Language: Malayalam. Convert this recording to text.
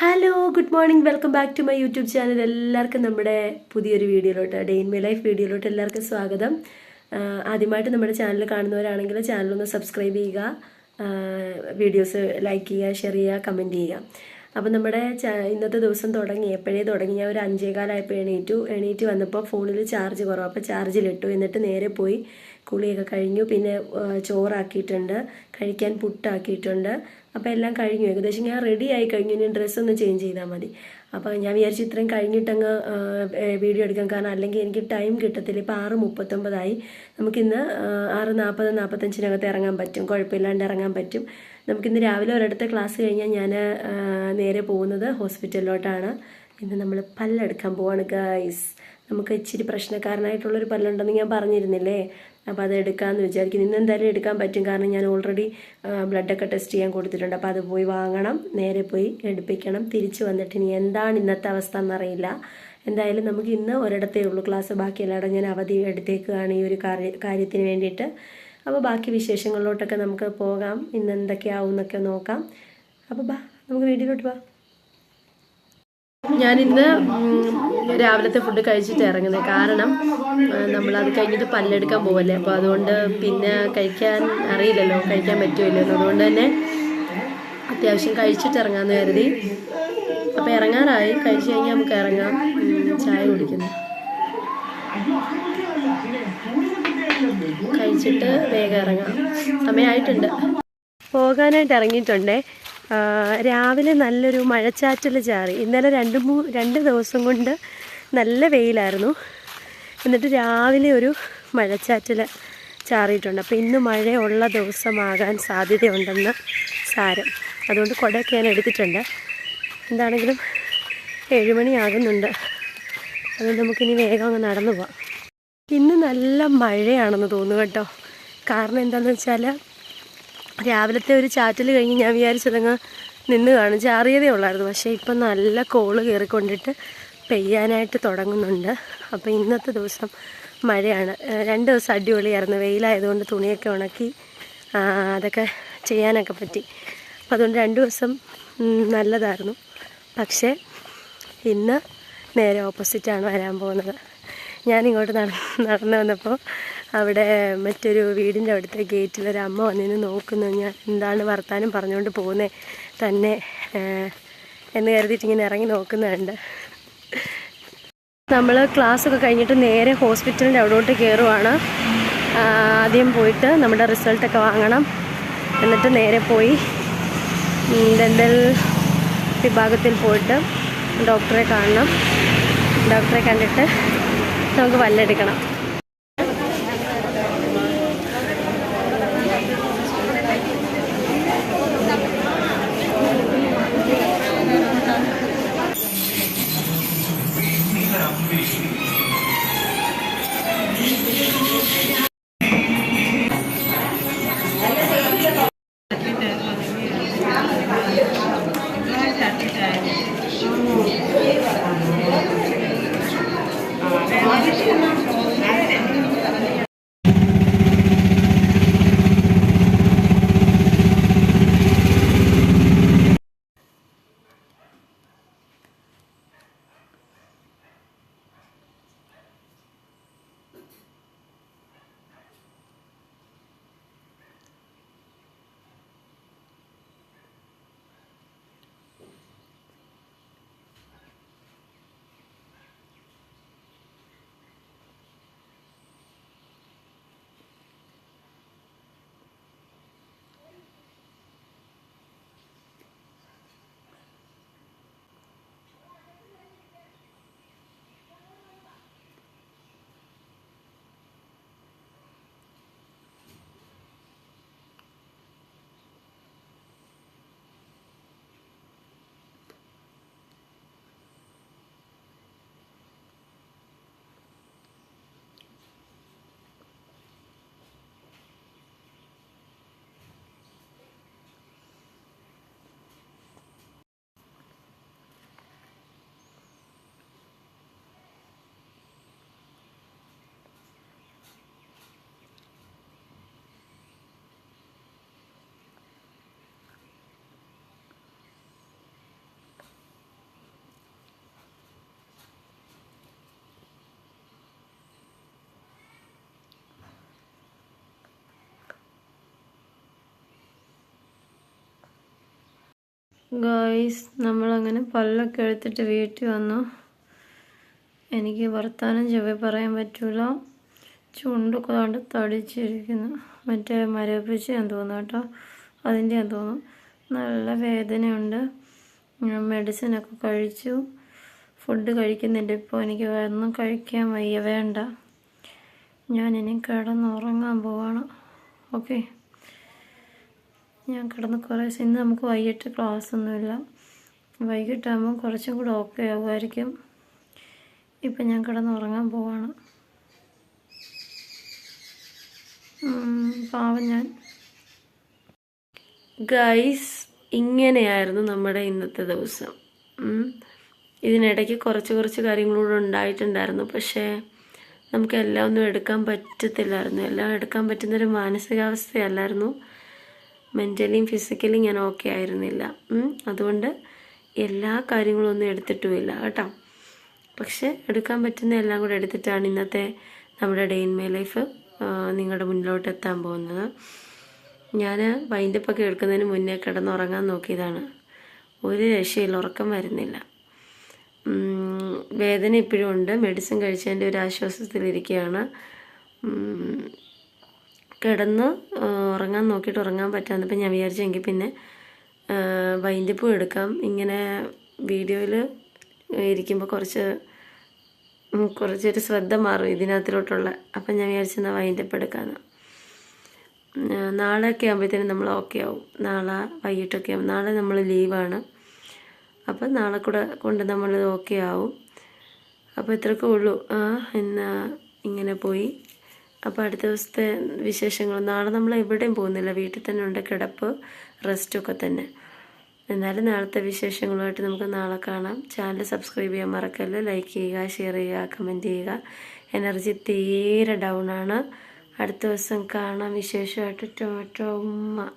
Hello good morning welcome back to my YouTube channel എല്ലാവർക്കും നമ്മുടെ പുതിയൊരു വീഡിയോയിലോട്ട് ഡെയിൻ മൈ ലൈഫ് വീഡിയോയിലോട്ട് എല്ലാവർക്കും സ്വാഗതം. ആദ്യമായിട്ട് നമ്മുടെ ചാനൽ കാണുന്നവരാണെങ്കിൽ ചാനൽ ഒന്ന് സബ്സ്ക്രൈബ് ചെയ്യുക വീഡിയോസ് ലൈക്ക് ചെയ്യുക ഷെയർ ചെയ്യുക കമന്റ് ചെയ്യുക. അപ്പം നമ്മുടെ ഇന്നത്തെ ദിവസം തുടങ്ങി എപ്പോഴേ തുടങ്ങി? ഞാൻ ഒരു അഞ്ചേകാലായപ്പോൾ എണീറ്റു. എണീറ്റ് വന്നപ്പോൾ ഫോണിൽ ചാർജ് കുറവ്. അപ്പോൾ ചാർജിലിട്ടു എന്നിട്ട് നേരെ പോയി കുളിയൊക്കെ കഴിഞ്ഞു. പിന്നെ ചോറാക്കിയിട്ടുണ്ട്. കഴിക്കാൻ പുട്ടാക്കിയിട്ടുണ്ട്. അപ്പോൾ എല്ലാം കഴിഞ്ഞു. ഏകദേശം ഞാൻ റെഡി ആയി കഴിഞ്ഞു. ഇനി ഡ്രസ്സ് ഒന്ന് ചേഞ്ച് ചെയ്താൽ മതി. അപ്പോൾ ഞാൻ വിചാരിച്ചു ഇത്രയും കഴിഞ്ഞിട്ടങ്ങ് വീഡിയോ എടുക്കാം. കാരണം അല്ലെങ്കിൽ എനിക്ക് ടൈം കിട്ടത്തില്ല. ഇപ്പോൾ ആറ് മുപ്പത്തൊമ്പതായി. നമുക്കിന്ന് ആറ് നാൽപ്പത് നാൽപ്പത്തഞ്ചിനകത്ത് ഇറങ്ങാൻ പറ്റും. കുഴപ്പമില്ലാണ്ട് ഇറങ്ങാൻ പറ്റും. നമുക്കിന്ന് രാവിലെ ഒരിടത്ത് ക്ലാസ് കഴിഞ്ഞാൽ ഞാൻ നേരെ പോകുന്നത് ഹോസ്പിറ്റലിലോട്ടാണ്. ഇന്ന് നമ്മൾ പല്ലെടുക്കാൻ പോവാണ് ഗൈസ് നമുക്ക് ഇച്ചിരി പ്രശ്നക്കാരനായിട്ടുള്ളൊരു പല്ലുണ്ടെന്ന് ഞാൻ പറഞ്ഞിരുന്നില്ലേ? അപ്പോൾ അത് എടുക്കാമെന്ന് വിചാരിക്കുന്നു. ഇന്ന് എന്തായാലും എടുക്കാൻ പറ്റും. കാരണം ഞാൻ ഓൾറെഡി ബ്ലഡൊക്കെ ടെസ്റ്റ് ചെയ്യാൻ കൊടുത്തിട്ടുണ്ട്. അപ്പോൾ അത് പോയി വാങ്ങണം. നേരെ പോയി എടുപ്പിക്കണം. തിരിച്ചു വന്നിട്ട് ഇനി എന്താണ് ഇന്നത്തെ അവസ്ഥ എന്നറിയില്ല. എന്തായാലും നമുക്ക് ഇന്ന് ഒരിടത്തേ ഉള്ളൂ. ക്ലാസ് ബാക്കി എല്ലായിടും ഞാൻ അവധി എടുത്തേക്കുകയാണ് ഈ ഒരു കാര്യ കാര്യത്തിന് വേണ്ടിയിട്ട്. അപ്പോൾ ബാക്കി വിശേഷങ്ങളിലോട്ടൊക്കെ നമുക്ക് പോകാം. ഇന്ന് എന്തൊക്കെയാവും എന്നൊക്കെ നോക്കാം. അപ്പോൾ ബാ നമുക്ക് വീട്ടിലോട്ട് പോവാം ഞാനിന്ന് ഇന്ന് രാവിലത്തെ ഫുഡ് കഴിച്ചിട്ട് ഇറങ്ങുന്നത് കാരണം നമ്മൾ നമ്മളത് കഴിഞ്ഞിട്ട് പല്ലെടുക്കാൻ പോവല്ലേ. അപ്പോൾ അതുകൊണ്ട് പിന്നെ കഴിക്കാൻ അറിയില്ലല്ലോ കഴിക്കാൻ പറ്റുമല്ലോ അതുകൊണ്ട് തന്നെ അത്യാവശ്യം കഴിച്ചിട്ട് ഇറങ്ങാമെന്ന് കരുതി. അപ്പോൾ ഇറങ്ങാറായി. കഴിച്ച് കഴിഞ്ഞാൽ നമുക്ക് ഇറങ്ങാം. ചായ കുടിക്കുന്നു. കഴിച്ചിട്ട് വേഗം ഇറങ്ങാം. സമയമായിട്ടുണ്ട് പോകാനായിട്ട് ഇറങ്ങിയിട്ടുണ്ടേ. രാവിലെ നല്ലൊരു മഴച്ചാറ്റൽ ചാറി. ഇന്നലെ രണ്ട് മൂ രണ്ട് ദിവസം കൊണ്ട് നല്ല വെയിലായിരുന്നു. എന്നിട്ട് രാവിലെ ഒരു മഴച്ചാറ്റൽ ചാറിയിട്ടുണ്ട്. അപ്പോൾ ഇന്ന് മഴയുള്ള ദിവസമാകാൻ സാധ്യതയുണ്ടെന്ന് സാരം. അതുകൊണ്ട് കുടയൊക്കെ ഞാൻ എടുത്തിട്ടുണ്ട്. എന്താണെങ്കിലും ഏഴുമണിയാകുന്നുണ്ട് അതുകൊണ്ട് നമുക്കിനി വേഗം അങ്ങ് നടന്നു പോവാം. ഇന്ന് നല്ല മഴയാണെന്ന് തോന്നുന്നു കേട്ടോ. കാരണം എന്താണെന്ന് വെച്ചാൽ രാവിലത്തെ ഒരു ചാറ്റൽ കഴിഞ്ഞ് ഞാൻ വിചാരിച്ചതങ്ങ് നിന്ന് കാണും ചാറിയതേ ഉള്ളായിരുന്നു. പക്ഷേ ഇപ്പം നല്ല കോൾ കയറിക്കൊണ്ടിട്ട് പെയ്യാനായിട്ട് തുടങ്ങുന്നുണ്ട്. അപ്പോൾ ഇന്നത്തെ ദിവസം മഴയാണ്. രണ്ട് ദിവസം അടിപൊളിയായിരുന്നു. വെയിലായതുകൊണ്ട് തുണിയൊക്കെ ഉണക്കി അതൊക്കെ ചെയ്യാനൊക്കെ പറ്റി. അപ്പം അതുകൊണ്ട് രണ്ട് ദിവസം നല്ലതായിരുന്നു. പക്ഷേ ഇന്ന് നേരെ ഓപ്പോസിറ്റാണ് വരാൻ പോകുന്നത്. ഞാനിങ്ങോട്ട് നടന്ന് നടന്നു വന്നപ്പോൾ അവിടെ മറ്റൊരു വീടിന്റെ അവിടുത്തെ ഗേറ്റിൽ ഒരു അമ്മ വന്നിന്ന് നോക്കുന്നു. ഞാൻ എന്താണ് വർത്താനം പറഞ്ഞുകൊണ്ട് പോകുന്നത് തന്നെ എന്ന് കരുതിയിട്ട് ഇങ്ങനെ ഇറങ്ങി നോക്കുന്നുണ്ട്. നമ്മൾ ക്ലാസ്സൊക്കെ കഴിഞ്ഞിട്ട് നേരെ ഹോസ്പിറ്റലിന്റെ അവിടോട്ട് കയറുവാണ് ആദ്യം പോയിട്ട് നമ്മുടെ റിസൾട്ടൊക്കെ വാങ്ങണം. എന്നിട്ട് നേരെ പോയി ഡെന്റൽ വിഭാഗത്തിൽ പോയിട്ട് ഡോക്ടറെ കാണണം. ഡോക്ടറെ കണ്ടിട്ട് നമുക്ക് പല്ലെടുക്കണം ഗായ്സ് നമ്മളങ്ങനെ പല്ലൊക്കെ എടുത്തിട്ട് വീട്ടിൽ വന്നു. എനിക്ക് വർത്താനം ചെവി പറയാൻ പറ്റൂല. ചുണ്ടൊക്കെ കണ്ട് തടിച്ചിരിക്കുന്നു. മറ്റേ മരപ്പിച്ചാന്ന് തോന്നുന്നു കേട്ടോ. അതിന്റെ ഞാൻ തോന്നുന്നു. നല്ല വേദനയുണ്ട്. ഞാൻ മെഡിസിനൊക്കെ കഴിച്ചു. ഫുഡ് കഴിക്കുന്നുണ്ട് ഇപ്പോൾ എനിക്ക് ഒന്നും കഴിക്കാൻ വയ്യ. വേണ്ട. ഞാനിനി കിടന്നുറങ്ങാൻ പോവാണ്. ഓക്കെ ഞാൻ കിടന്ന് കുറേ ഇന്ന് നമുക്ക് വൈകിട്ട് ക്ലാസ് ഒന്നുമില്ല. വൈകിട്ടാകുമ്പോൾ കുറച്ചും കൂടെ ഓക്കെ ആകുമായിരിക്കും ഇപ്പം ഞാൻ കിടന്ന് ഉറങ്ങാൻ പോവാണ്. പാവം ഞാൻ. ഗൈസ് ഇങ്ങനെയായിരുന്നു നമ്മുടെ ഇന്നത്തെ ദിവസം. ഇതിനിടയ്ക്ക് കുറച്ച് കുറച്ച് കാര്യങ്ങളൂടെ ഉണ്ടായിട്ടുണ്ടായിരുന്നു. പക്ഷേ നമുക്ക് എല്ലാം ഒന്നും എടുക്കാൻ പറ്റത്തില്ലായിരുന്നു. എല്ലാം എടുക്കാൻ പറ്റുന്നൊരു മാനസികാവസ്ഥയല്ലായിരുന്നു. മെന്റലിയും ഫിസിക്കലിയും ഞാൻ ഓക്കെ ആയിരുന്നില്ല. അതുകൊണ്ട് എല്ലാ കാര്യങ്ങളും ഒന്നും എടുത്തിട്ടുമില്ല കേട്ടോ. പക്ഷെ എടുക്കാൻ പറ്റുന്ന എല്ലാം കൂടെ എടുത്തിട്ടാണ് ഇന്നത്തെ നമ്മുടെ ഡേ ഇൻ മൈ ലൈഫ് നിങ്ങളുടെ മുന്നിലോട്ട് എത്താൻ പോകുന്നത്. ഞാൻ വൈൻഡപ്പൊക്കെ എടുക്കുന്നതിന് മുന്നേ കിടന്നുറങ്ങാൻ നോക്കിയതാണ്. ഒരു രക്ഷയിൽ ഉറക്കം വരുന്നില്ല. വേദന ഇപ്പോഴും ഉണ്ട്. മെഡിസിൻ കഴിച്ചതിന്റെ ഒരു ആശ്വാസത്തിലിരിക്കുകയാണ്. കിടന്ന് ഉറങ്ങാൻ നോക്കിയിട്ട് ഉറങ്ങാൻ പറ്റാന്നപ്പോൾ ഞാൻ വിചാരിച്ചെങ്കിൽ പിന്നെ വൈൻഡിപ്പൂ എടുക്കാം. ഇങ്ങനെ വീഡിയോയിൽ ഇരിക്കുമ്പോൾ കുറച്ച് കുറച്ചൊരു ശ്രദ്ധ മാറും ഇതിനകത്തിലോട്ടുള്ള. അപ്പം ഞാൻ വിചാരിച്ചെന്നാൽ വൈൻഡപ്പ് എടുക്കാമെന്ന് നാളെ നാളെയൊക്കെ ആകുമ്പോഴത്തേനും നമ്മൾ ഓക്കെ ആവും. നാളെ വൈകിട്ടൊക്കെ ആവും. നാളെ നമ്മൾ ലീവാണ് അപ്പം നാളെ കൂടെ കൊണ്ട് നമ്മൾ ഓക്കെ ആവും. അപ്പോൾ ഇത്രയൊക്കെ ഉള്ളൂ. എന്നാ ഇങ്ങനെ പോയി. അപ്പോൾ അടുത്ത ദിവസത്തെ വിശേഷങ്ങൾ. നാളെ നമ്മൾ എവിടെയും പോകുന്നില്ല. വീട്ടിൽ തന്നെ ഉണ്ട്. കിടപ്പ് റെസ്റ്റൊക്കെ തന്നെ. എന്നാലും നാളത്തെ വിശേഷങ്ങളുമായിട്ട് നമുക്ക് നാളെ കാണാം. ചാനൽ സബ്സ്ക്രൈബ് ചെയ്യാൻ മറക്കല്ല? ലൈക്ക് ചെയ്യുക ഷെയർ ചെയ്യുക കമന്റ് ചെയ്യുക. എനർജി തീരെ ഡൗൺ ആണ്. അടുത്ത ദിവസം കാണാം. വിശേഷമായിട്ട്. ടൊമാറ്റോ ഉമ്മ.